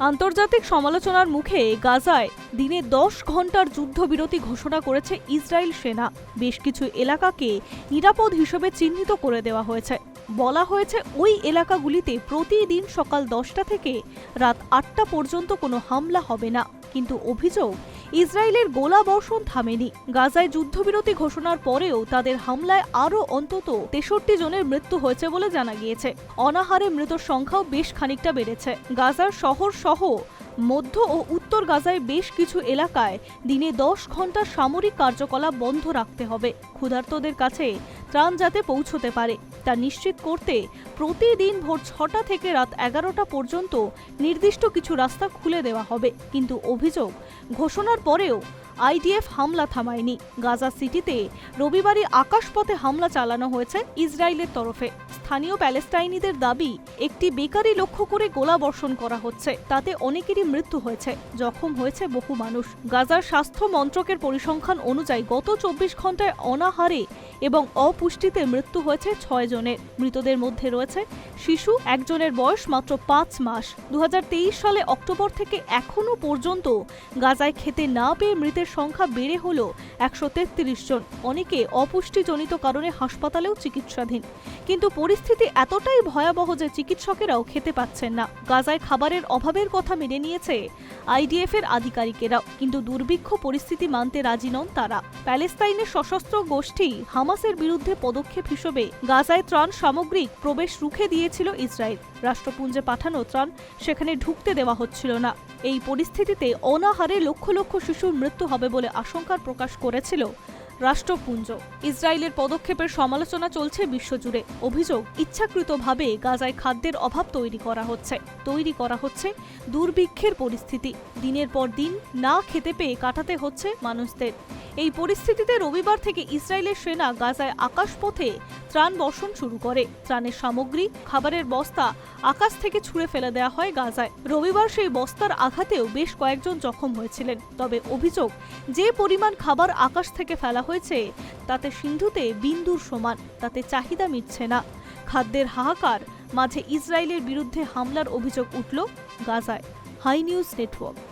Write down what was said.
আন্তর্জাতিক সমালোচনার মুখে গাজায় দিনে দশ ঘণ্টার যুদ্ধবিরতি ঘোষণা করেছে ইসরায়েল সেনা। বেশ কিছু এলাকাকে নিরাপদ হিসেবে চিহ্নিত করে দেওয়া হয়েছে। বলা হয়েছে ওই এলাকাগুলিতে প্রতিদিন সকাল দশটা থেকে রাত আটটা পর্যন্ত কোনো হামলা হবে না। কিন্তু অভিযোগ ইসরায়েলের গোলা বর্ষণ থামেনি। গাজায় যুদ্ধবিরতি ঘোষণার পরেও তাদের হামলায় আরও অন্তত তেষট্টি জনের মৃত্যু হয়েছে বলে জানা গিয়েছে। অনাহারে মৃতর সংখ্যাও বেশ খানিকটা বেড়েছে। গাজার শহর সহ মধ্য ও উত্তর গাজায় বেশ কিছু এলাকায় দিনে দশ ঘণ্টা সামরিক কার্যকলাপ বন্ধ রাখতে হবে। ক্ষুধার্তদের কাছে ত্রাণ যাতে পৌঁছতে পারে। তা নিশ্চিত করতে প্রতিদিন ভোর ছটা থেকে রাত এগারোটা পর্যন্ত নির্দিষ্ট কিছু রাস্তা খুলে দেওয়া হবে। কিন্তু অভিযোগ, ঘোষণার পরেও আইডিএফ হামলা থামায়নি। গাজা সিটিতে রবিবারই আকাশপথে হামলা চালানো হয়েছে ইসরায়েলের তরফে। স্থানীয় প্যালেস্টাইনিদের দাবি, একটি বেকারি লক্ষ্য করে গোলা বর্ষণ করা হচ্ছে। তাতে অনেকেরই মৃত্যু হয়েছে। জখম হয়েছে বহু মানুষ। গাজার স্বাস্থ্য মন্ত্রকের পরিসংখ্যান অনুযায়ী গত চব্বিশ ঘন্টায় অনাহারে এবং অপুষ্টিতে মৃত্যু হয়েছে ছয় জনের। মৃতদের মধ্যে রয়েছে শিশু, একজনের বয়স মাত্র পাঁচ মাস। দু হাজার তেইশ সালে অক্টোবর থেকে এখনও পর্যন্ত গাজায় খেতে না পেয়ে মৃতের সংখ্যা বেড়ে হল একশো তেত্রিশ জন। অনেকে অপুষ্টিজনিত কারণে হাসপাতালেও চিকিৎসাধীন। কিন্তু পরিস্থিতি এতটাই ভয়াবহ যে চিকিৎসকেরাও খেতে পাচ্ছেন না। গাজায় খাবারের অভাবের কথা মেনে নিয়েছে আইডিএফ এর আধিকারিকেরাও, কিন্তু দুর্ভিক্ষ পরিস্থিতি মানতে রাজি নন তারা। প্যালেস্তাইনের সশস্ত্র গোষ্ঠী হামাসের বিরুদ্ধে পদক্ষেপ হিসেবে গাজায় ত্রাণ সামগ্রিক প্রবেশ রুখে দিয়েছিল ইসরায়েল। রাষ্ট্রপুঞ্জে পাঠানো ত্রাণ সেখানে ঢুকতে দেওয়া হচ্ছিল না। এই পরিস্থিতিতে অনাহারে লক্ষ লক্ষ শিশুর মৃত্যু হবে বলে আশঙ্কার প্রকাশ করেছিল রাষ্ট্রপুঞ্জ। ইসরায়েলের পদক্ষেপের সমালোচনা চলছে বিশ্বজুড়ে। অভিযোগ, ইচ্ছাকৃতভাবে গাজায় খাদ্যের অভাব তৈরি করা হচ্ছে। তৈরি করা হচ্ছে দুর্ভিক্ষের পরিস্থিতি। দিনের পর দিন না খেতে পেয়ে কাটাতে হচ্ছে মানুষদের। এই পরিস্থিতিতে রবিবার থেকে ইসরায়েলের সেনা গাজায় আকাশপথে ত্রাণ বর্ষণ শুরু করে। ত্রাণের সামগ্রী, খাবারের বস্তা আকাশ থেকে ছুঁড়ে ফেলে দেওয়া হয় গাজায়। রবিবার সেই বস্তার আঘাতেও বেশ কয়েকজন জখম হয়েছিলেন। তবে অভিযোগ, যে পরিমাণ খাবার আকাশ থেকে ফেলা হয়েছে, তাতে সিন্ধুতে বিন্দুর সমান, তাতে চাহিদা মিটছে না। খাদ্যের হাহাকার, মাঝে ইসরায়েলের বিরুদ্ধে হামলার অভিযোগ উঠল গাজায়। Hi news network.